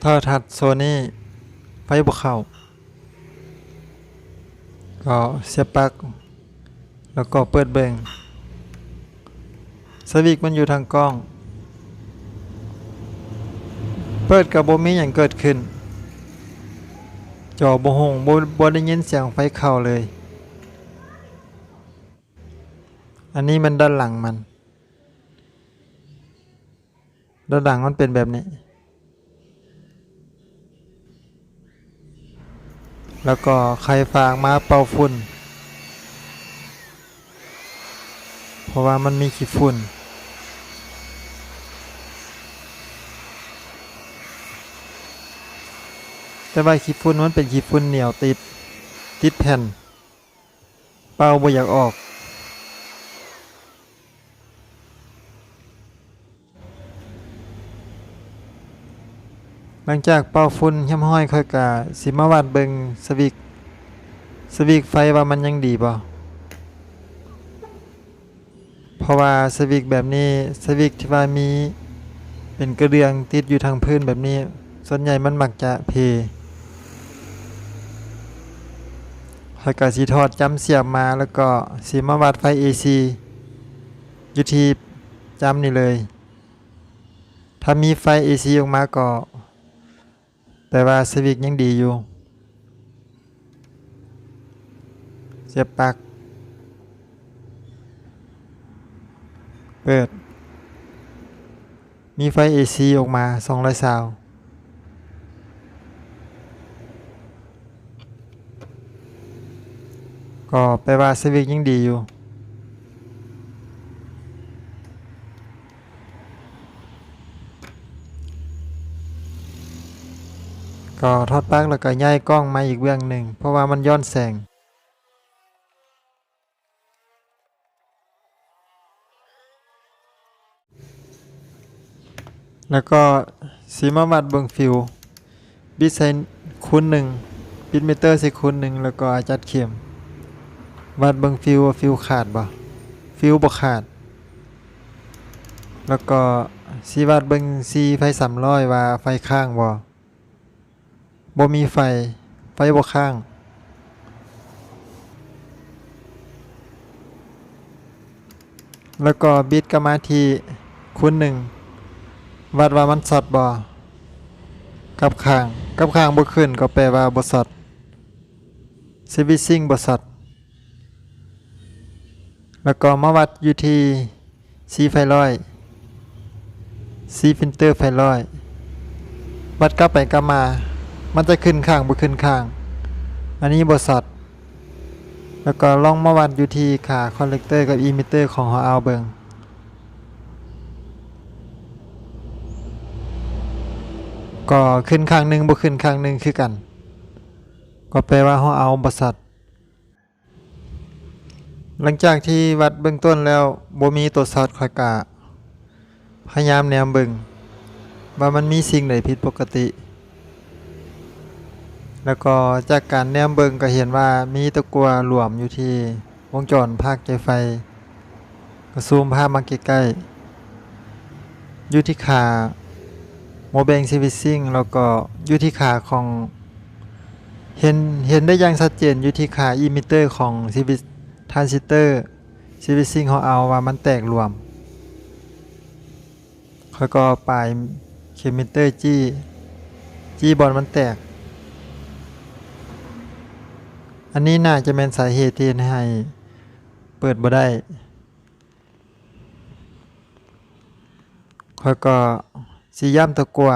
โทรทัศน์โซนี่ไฟบ่เข้า ก็เสียบปลั๊กแล้วก็เปิดเบิงสวิกมันอยู่ทางกล้อง เปิดกับบมีหยังเกิดขึ้น จอบหงบบได้ยินเสียงไฟเข้าเลย อันนี้มันด้านหลังมัน ด้านหลังมันเป็นแบบนี้ แล้วก็ใครฝากมาเป่าฝุ่น เพราะว่ามันมีขี้ฝุ่น แต่ว่าขี้ฝุ่นมันเป็นขี้ฝุ่นเหนียวติด ติดแผ่น เป่าบ่อยากออก หลังจากเป่าฝุ่นเหี่ยมห้อยค่อยกะสิมาวัดเบิงสวิกสวิกไฟว่ามันยังดีบ่เพราะว่าสวิกแบบนี้สวิกที่ว่ามีเป็นกระเดื่องติดอยู่ทางพื้นแบบนี้ ส่วนใหญ่มันมักจะเพค่อยกะสิถอดจำเสียบมาแล้วก็สิมาวัดไฟ AC อยู่ที่จำนี่เลย ถ้ามีไฟ AC ออกมาก็ แต่ว่าสวิกยังดีอยู่ เสียบปลั๊กเปิด มีไฟ AC ออกมา200ซาวก็แปลว่าสวิกยังดีอยู่ ก็ทอดปลั๊กแล้วก็ย้ายกล้องมาอีกเบื้องหนึ่ง เพราะว่ามันย้อนแสง แล้วก็สีมาวัดเบิงฟิวบิดใส่คูณหนึ่งบิดมิเตอร์ใส่คูณหนึ่งแล้วก็จัดเข็ม วัดเบิงฟิวฟิวขาดบ่ฟิวบ่ขาด แล้วก็สีวัดเบิงซีไฟสามร้อยว่าไฟข้างบ่ บ่มีไฟ ไฟบ่ข้าง แล้วก็บิดกลับมาที่คูณหนึ่งวัดว่ามันสอดบ่กับข้าง กับข้างบ่ขึ้นก็แปลว่าบ่สอดสวิซิ่งบ่สอดแล้วก็มาวัดอยู่ที่สีไฟร้อยสีฟิลเตอร์ไฟร้อยวัดกลับไปกลับมา มันจะขึ้นข้างบ่ขึ้นข้าง อันนี้บทสัตว์แล้วก็ลองมาวัดอยู่ที่ขาคอนเลกเตอร์กับอีมิเตอร์ของหอเอาเบิงก็ขึ้นข้างหนึ่งบ่ขึ้นข้างหนึ่งคือกัน ก็แปลว่าหอเอาบทสัตว์หลังจากที่วัดเบื้องต้นแล้วบ่มีตัวสอดคอยกะพยายามแนมเบิงว่ามันมีสิ่งใดผิดปกติ แล้วก็จากการแนมเบิงก็เห็นว่ามีตะกัวหลวมอยู่ที่วงจรภาคใจไฟก็ซูมภาพมาใกล้ๆอยู่ที่ขาโมเบงซีวิซิงแล้วก็อยู่ที่ขาของเห็นเห็นได้อย่างชัดเจนอยู่ที่ขาอิมิเตอร์ของซีวิทรานซิเตอร์ซีวิซิงเขาเอาว่ามันแตกรวมแล้วก็ปลายเคมิเตอร์จี้ จี้บอลมันแตก อันนี้น่าจะเป็นสาเหตุที่ให้เปิดบ่ได้ค่อยก็สีย่ำตะกัว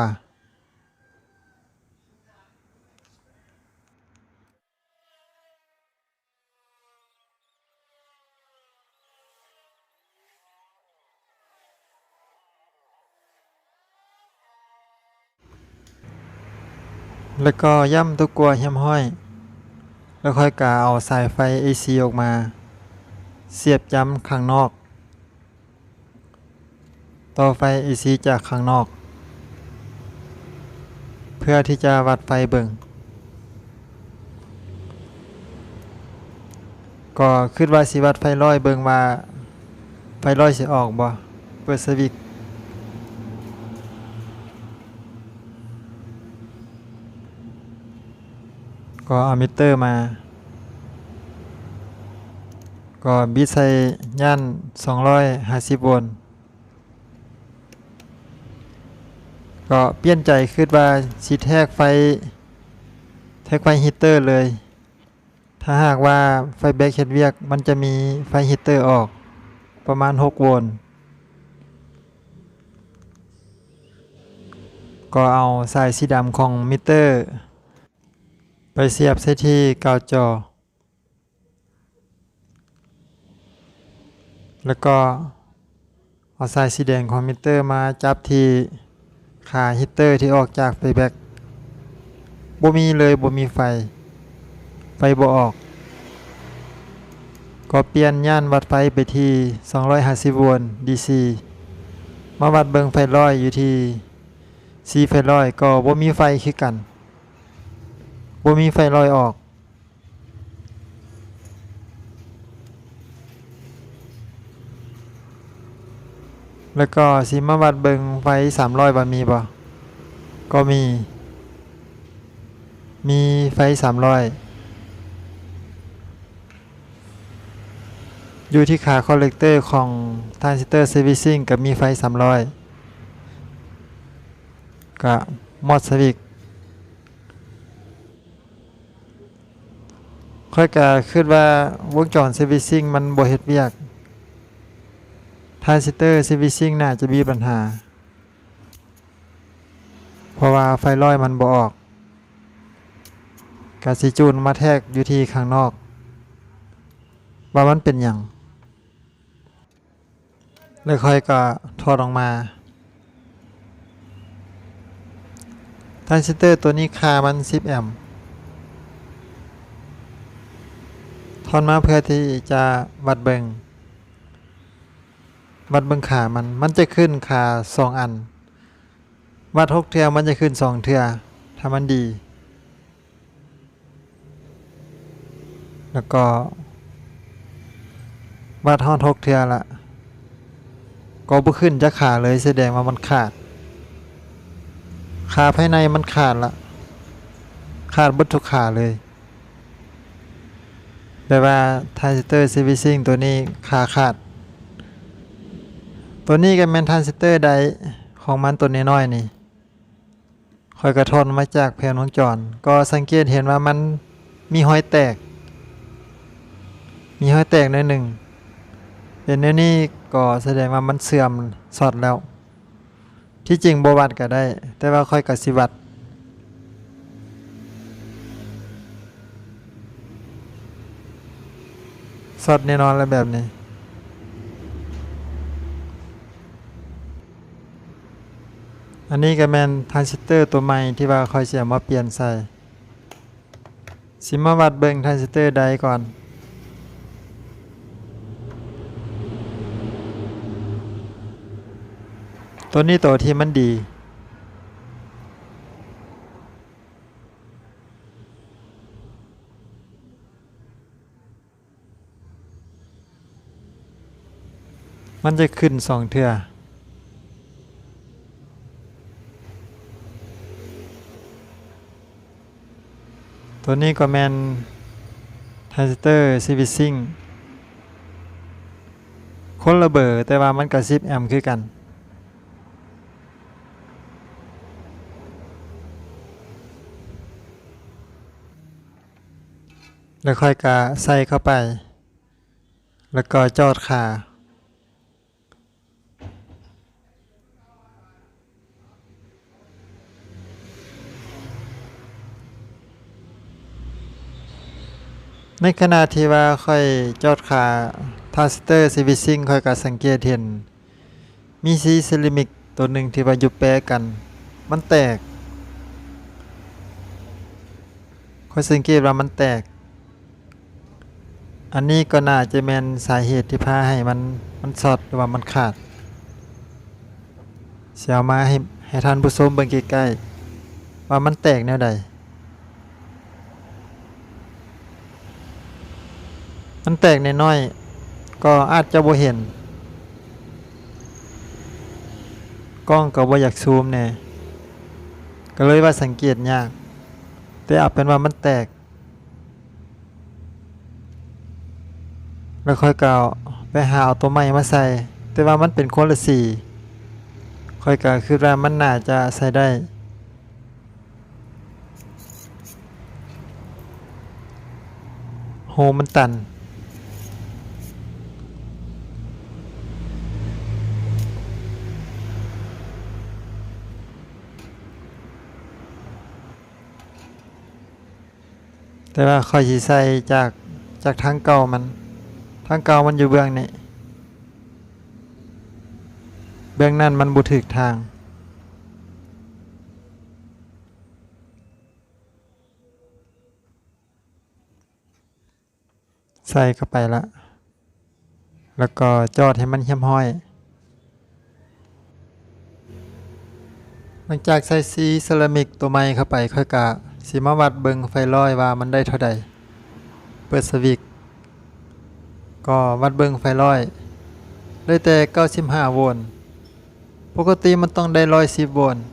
แล้วก็ย่ำตะกัวเหี่ยมห้อย แล้วค่อยกาเอาสายไฟ AC ออกมา เสียบจำข้างนอก ต่อไฟ AC จากข้างนอก เพื่อที่จะวัดไฟเบิ่ง ก็คิดว่าสิวัดไฟร้อยเบิ่งว่าไฟร้อยสิออกบ่เปิดสวิต ก็เอามิเตอร์มา ก็บิดใส่ย่าน 250 โวลต์ก็เปลี่ยนใจคิดว่าสิแทกไฟ แทกไฟฮีตเตอร์เลย ถ้าหากว่าไฟแบคเฮ็ดเวียก มันจะมีไฟฮีตเตอร์ออกประมาณ 6 โวลต์ก็เอาสายสีดำของมิเตอร์ ไปเสียบใส่ที่กาวจอ แล้วก็เอาสายสีแดงของมิเตอร์มาจับที่ขาฮีตเตอร์ที่ออกจากไฟแบคบ่มีเลยบ่มีไฟ ไฟบ่ออก ก็เปลี่ยนย่านวัดไฟไปที่ 250 โวลต์ DC มาวัดเบิงไฟร้อยอยู่ที่สีไฟร้อยก็บ่มีไฟคือกัน บ่มีไฟลอยออกแล้วก็สิมาวัดเบิงไฟ300บ่มีบ่ก็มี มีไฟ300อยู่ที่ขาคอลเลกเตอร์ของทรานซิสเตอร์เซฟิสซิ่งกับมีไฟ300กับมอดสวิก ค่อยกะคิดว่าวงจรเซฟิซิงมันบ่เฮ็ดเวียกทรานซิสเตอร์เซฟิซิงน่าจะมีปัญหา เพราะว่าไฟลอยมันบ่ออกกาสิจูนมาแทกอยู่ที่ข้างนอก ว่ามันเป็นหยังแล้วค่อยก็ถอดออกมาทรานซิสเตอร์ตัวนี้คามัน 10 แอมป์ ถอนมาเพื่อที่จะวัดเบิงวัดเบิงขามัน มันจะขึ้นขา2อัน วัด6เทือมันจะขึ้น2เทือถ้ามันดี แล้วก็ วัดฮอด6เทือละก็บ่ขึ้นจะขาเลยแสดงว่ามันขาด ขาภายในมันขาดละขาดเบดทุขาเลย แต่ว่าทรานซิสเตอร์ซีวิซิงตัวนี้ขาขาด ตัวนี้ก็แม่นทรานซิสเตอร์ใดของมันตัวน้อยๆนี่คอยกระทนมาจากแผ่นวงจร ก็สังเกตเห็นว่ามันมีหอยแตก มีหอยแตกหนิดหนึ่งเป็นแนวนี้ก็แสดงว่ามันเสื่อมสอดแล้ว ที่จริงบวัดก็ได้ แต่ว่าค่อยกับสิวัด สดแน่นอนแล้วแบบนี้อันนี้ก็แมนทรานซิสเตอร์ตัวใหม่ที่ว่าคอยเสียมาเปลี่ยนใส่สิมาวัดเบิ่งทรานซิสเตอร์ใดก่อน ตัวนี้ตัวที่มันดี มันจะขึ้นสองเทือตัวนี้ก็แมนทรานซิสเตอร์ซีวิซิงคนละเบอร์แต่ว่ามันกับ10แอมคือกัน แล้วค่อยกะใส่เข้าไป แล้วก็จอดขา ในขณะที่ว่าค่อยจอดขาทาสเตอร์ซีวิซิงค่อยกะสังเกตเห็น มีซีเซรามิกตัวหนึ่งที่ว่าอยู่แปะกัน มันแตกค่อยสังเกตว่ามันแตก อันนี้ก็น่าจะแมนสาเหตุที่พาให้มันมันสอดหรือว่ามันขาดเสียมาให้ให้ท่านผู้ชมเบิ่งใกล้ๆว่ามันแตกแนวใด มันแตกนน้อยก็อาจจะบ่เห็น กล้องก็บ่อยากซูมเนี่ยก็เลยว่าสังเกตยาก แต่เอาเป็นว่ามันแตก แล้วค่อยก่าไปหาเอาตัวใหม่มาใส่ แต่ว่ามันเป็นคนละสีค่อยก่าคือว่ามันน่าจะใส่ได้โฮมันตัน แต่ว่าค่อยสิใส่จากจากทางเก่ามันทางเก่ามันอยู่เบื้องนี้เบื้องนั้นมันบ่ถึกทาง ใส่เข้าไปละ แล้วก็จอดให้มันเหี่ยมห้อยหลังจากใส่สีเซรามิกตัวใหม่เข้าไปค่อยกะ สิมาวัดเบิงไฟลอยว่ามันได้เท่าใด เปิดสวิกก็วัดเบิงไฟลอย ได้แต่ 95 โวลต์ปกติมันต้องได้110โวลต์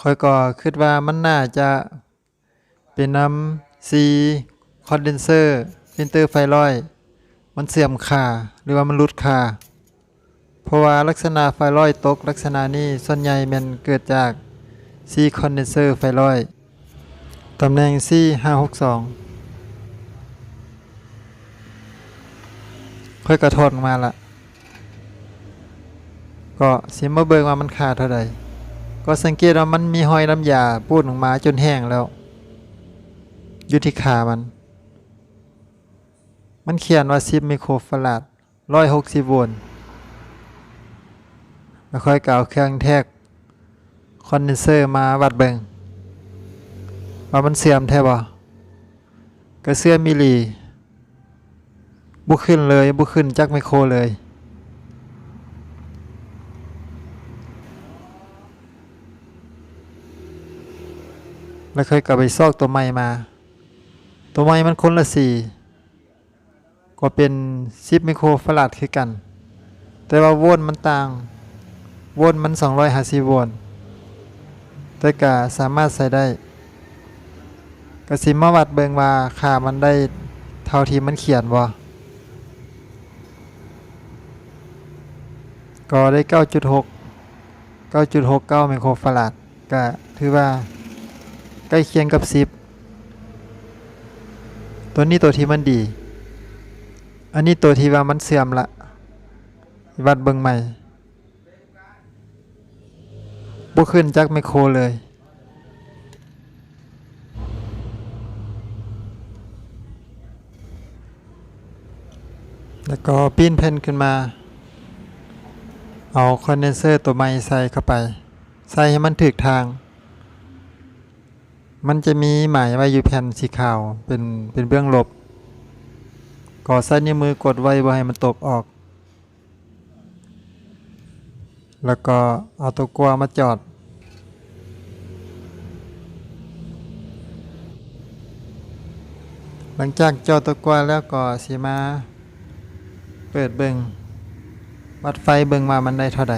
ค่อยก็คิดว่ามันน่าจะเป็นน้ำซีคอนเดนเซอร์ ฟิลเตอร์ไฟลอย มันเสื่อมค่าหรือว่ามันลุดค่า เพราะว่าลักษณะไฟลอยตกลักษณะนี้ส่วนใหญ่มันเกิดจากซีคอนเดนเซอร์ไฟลอยตำแหน่ง C562 ค่อยกระทดออกมาละก็สิมาเบิงว่ามันขาดเท่าใดก็สังเกตว่ามันมีหอยน้ำยาปูดออกมาจนแห้งแล้วอยู่ที่ขามัน มันเขียนว่า10ไมโครฟาราด160 โวลต์ แล้วค่อยกเอาเครื่องแทกคอนเดนเซอร์มาวัดเบิงว่ามันเสื่อมแท้บ่ก็เสื่อมมิลลีบุขึ้นเลยบุขึ้นจักไมโครเลย แล้วค่อยกลับไปซอกตัวใหม่มา ตัวใหม่มันคนละสี่ก็เป็น10ไมโครฟาราดคือกัน แต่ว่าโวลต์มันต่าง โวลต์มัน 250 โวลต์แต่ก็สามารถใส่ได้ก็สิมาวัดเบิงว่าค่ามันได้เท่าที่มันเขียนบ่ก็ได้ 9.6 9.69 ไมโครฟาราดก็ถือว่าใกล้เคียงกับ 10 ตัวนี้ตัวที่มันดี อันนี้ตัวที่ว่ามันเสื่อมละวัดเบิงใหม่ บ่ขึ้นจากไมโครเลย แล้วก็ปีนแผ่นขึ้นมา เอาคอนเดนเซอร์ตัวใหม่ใส่เข้าไป ใส่ให้มันถึกทาง มันจะมีหมายไว้อยู่แผ่นสีขาวเป็นเป็นเบื้องลบ ก็ใส่นิ้วมือกดไว้บ่ให้มันตกออก แล้วก็เอาตัวกลัวมาจอด หลังจากจอดตัวกลัวแล้วก็สีมา เปิดเบิงวัดไฟเบิงมามันได้เท่าใด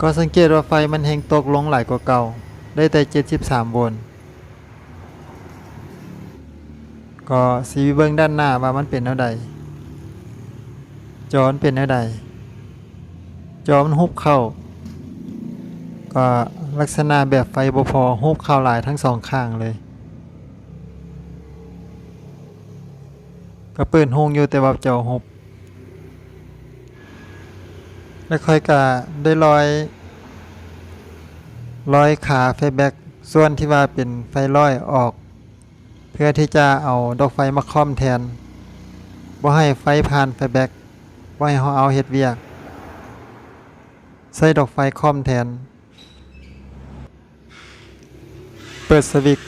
ก็สังเกตว่าไฟมันเฮงตกลงหลายกว่าเก่า ได้แต่ 73โวลต์ก็สีเบิงด้านหน้าว่ามันเป็นเท่าใด จอนเป็นเท่าใดจอมันหุบเข้า ก็ลักษณะแบบไฟบพอหุบเข้าหลายทั้งสองข้างเลยก็เปิดโฮงอยู่แต่ว่าจอหุบแล้วค่อยก็ได้ลอยลอยขาไฟแบกส่วนที่ว่าเป็นไฟลอยออก เพื่อที่จะเอาดอกไฟมาค่อมแทนบ่ให้ไฟผ่านไฟแบก บ่ให้เขาเอาเฮ็ดเวียก ใส่ดอกไฟคอมแทน เปิดสวิต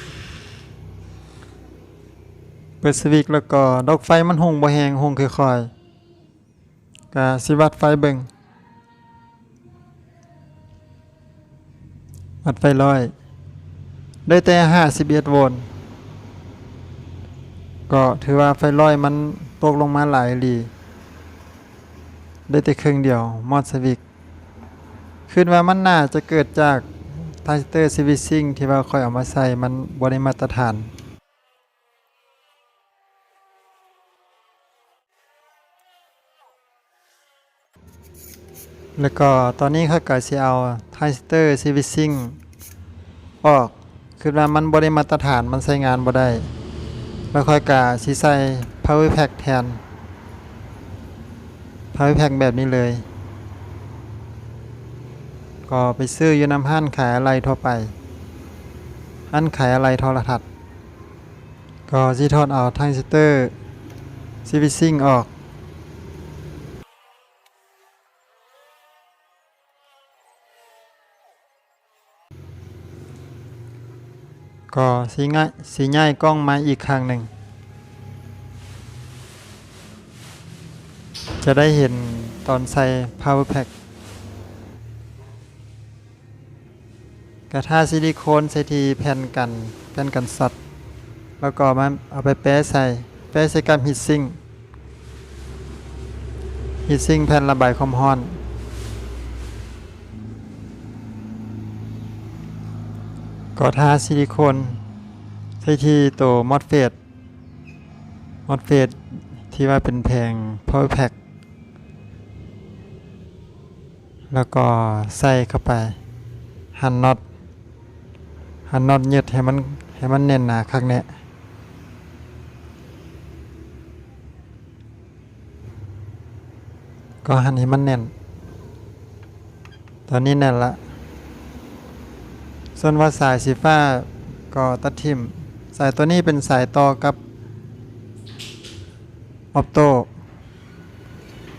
เปิดสวิตแล้วก็ดอกไฟมันหงบ่แหงหงค่อยๆก็สิวัดไฟเบิ่งวัดไฟร้อยได้แต่51โวลต์ก็ถือว่าไฟร้อยมันตกลงมาหลายหลี ได้แต่ครึ่งเดียวมอดสวิกคิดว่ามันน่าจะเกิดจากทรานซิสเตอร์ซีวิซิงที่ว่าค่อยเอามาใส่มันบ่ได้มาตรฐานแล้วก็ตอนนี้เขาก็สิเอาทาสเตอร์ซีวิซิงออก คือว่ามันบ่ได้มาตรฐานมันใช้งานบ่ได้ แล้วค่อยกะสิใส่ power pack แทน power pack แบบนี้เลย ก็ไปซื้อยูนำห้านขายอะไรทั่วไปห้านขายอะไรโทรทัศน์ก็สิถอดเอาทรานซิสเตอร์ซีวิซิงออกก็สีง่ายสีง่ายกล้องมาอีกครั้งหนึ่ง จะได้เห็นตอนใส่ power pack กระทาซิลิโคนใส่ทีแผ่นกันแผ่นกันสัตว์แล้วก็มาเอาไปแปะใส่แปะใส่กับฮีทซิงฮีทซิงแผ่นระบายความร้อน ก็ทาซิลิโคนใส่ทีตัวมอดเฟดมอดเฟดที่ว่าเป็นแพง power pack แล้วก็ใส่เข้าไปหันน็อตหันน็อตยึดให้มันให้มันแน่นหนาคักแน่ก็หันให้มันแน่น ตอนนี้แน่นละ ส่วนว่าสายสีฟ้าก็ตัดทิมสายตัวนี้เป็นสายต่อกับออปโต้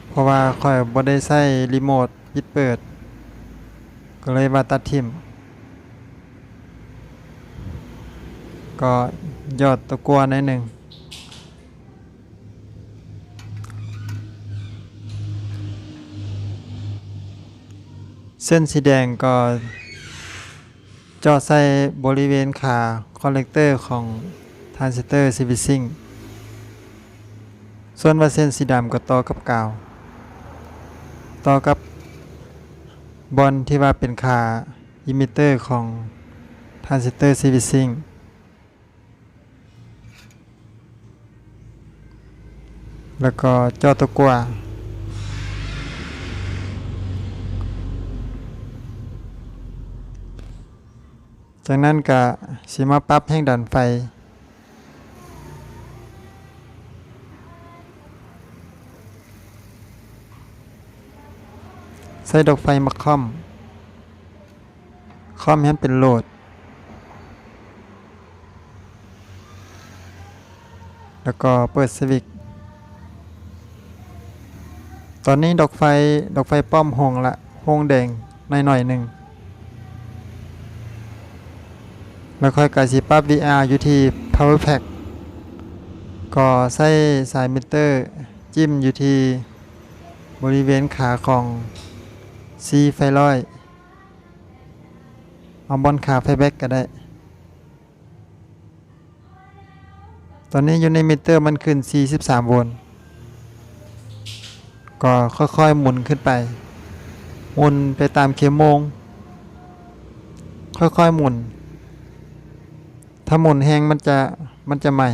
เพราะว่าค่อยบ่ได้ใช้รีโมท ปิดเปิด ก็เลยว่าตัดทิมก็ยอดตะกัวนิดหนึ่งเส้นสีแดงก็เจาะใส่บริเวณขาคอนเลกเตอร์ของทรานซิสเตอร์ซีวิซิงส่วนว่าเส้นสีดำก็ต่อกับกาว ต่อกับ บอลที่ว่าเป็นขาอิมิเตอร์ของทรานซิสเตอร์ซีวิซิงแล้วก็จาะตะกัวจากนั้นก็สิมาปรับแห่งดันไฟ ใส่ดอกไฟมาค่อม ค่อมให้มันเป็นโหลด แล้วก็เปิดสวิตช์ตอนนี้ดอกไฟดอกไฟป้อมหงละหงแดงหน่อยหนึ่งแล้วค่อยกาสิปรับ VR อยู่ที่ power pack ก็ใส่สายมิเตอร์ จิ้มอยู่ที่บริเวณขาของ C ไฟลอยเอาบอลขาไฟแบ็กก็ได้ ตอนนี้อยู่ในมิเตอร์มันขึ้น 43 โวลต์ก็ค่อยๆหมุนขึ้นไปหมุนไปตามเข็มโมง ค่อยๆหมุน ถ้าหมุนแหงมันจะมันจะใหม่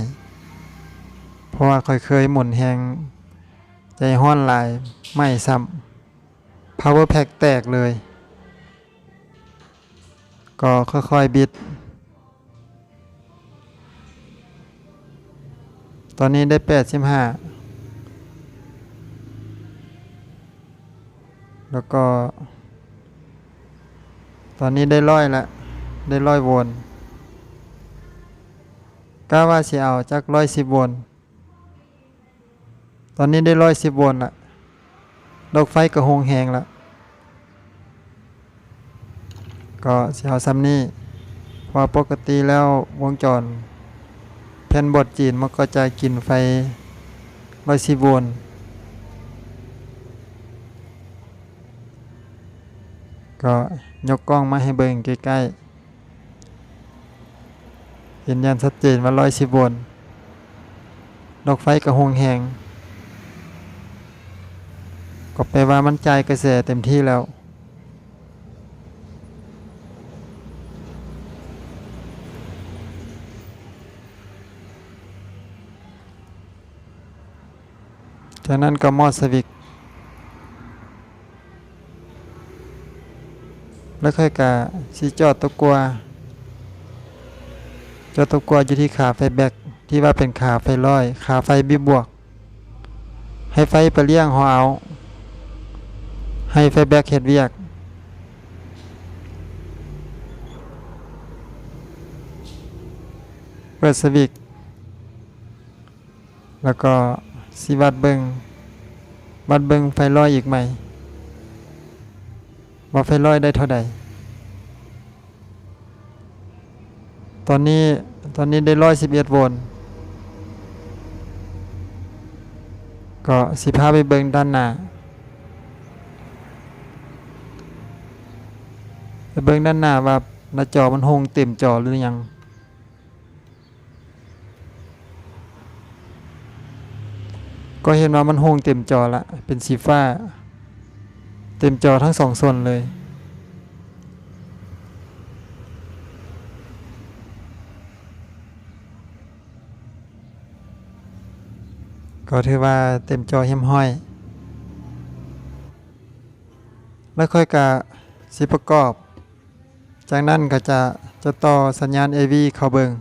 เพราะว่าค่อยเคยหมุนแหงใจห้อนหลายไม่ซ้ำ power pack แตกเลย ก็ค่อยๆบิด ตอนนี้ได้ 85 แล้วก็ ตอนนี้ได้ร้อยละ ได้ร้อยโวลต์ก้าว่าสิเอาจากร้อยสิบโวลต์ตอนนี้ได้ร้อยสิบโวลต์ละ ดอกไฟก็หงแหงละก็สิเอาซ้ำนี้เพราปกติแล้ววงจร แผ่นบดจีนมันก็จะกินไฟร้อยสิบโวลต์ก็ยกกล้องมาให้เบิ่งใกล้ๆเห็นยันชัดเจนว่าร้อยสิบโวลต์ดอกไฟกระหงแหง ก็แปลว่ามันใจกระแสเต็มที่แล้ว จากนั้นก็มอดสวิก แล้วค่อยกะสีจอดตะกัวจอดตะกัวอยู่ที่ขาไฟแบกที่ว่าเป็นขาไฟร้อย ขาไฟบีบวก ให้ไฟไปเลี้ยงหัวเอา ให้ไฟแบกเฮ็ดเวียก เปิดสวิก แล้วก็สิวัดเบิงวัดเบิงไฟลอยอีกไหมว่าไฟลอยได้เท่าใด ตอนนี้ตอนนี้ได้ร้อยสิบเอ็ดโวลต์ก็สิพาไปเบิงด้านหน้า ไปเบิงด้านหน้าว่าหน้าจอมันโฮงเต็มจอหรือยังก็เห็นว่ามันโฮงเต็มจอละ เป็นสีฟ้า เต็มจอทั้งสองส่วนเลย ก็ถือว่าเต็มจอเฮียมห้อย แล้วค่อยกะสิประกอบ จากนั้นก็จะจะต่อสัญญาณ AV เข้าเบิง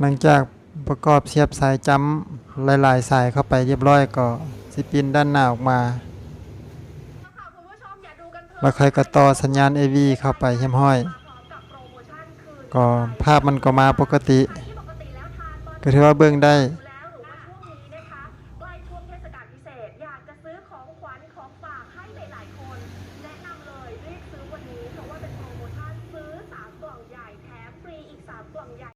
หลังจากประกอบเสียบสายจำหลาย ๆ สายเข้าไปเรียบร้อยก็สิปินด้านหน้าออกมาค่ะคุณผู้ชมอย่าดูกันเพลินแล้วค่อยก็ต่อสัญญาณ AV เข้าไปเฮียมห้อย ก็ภาพมันก็มาปกติ ถือว่าเบื้องได้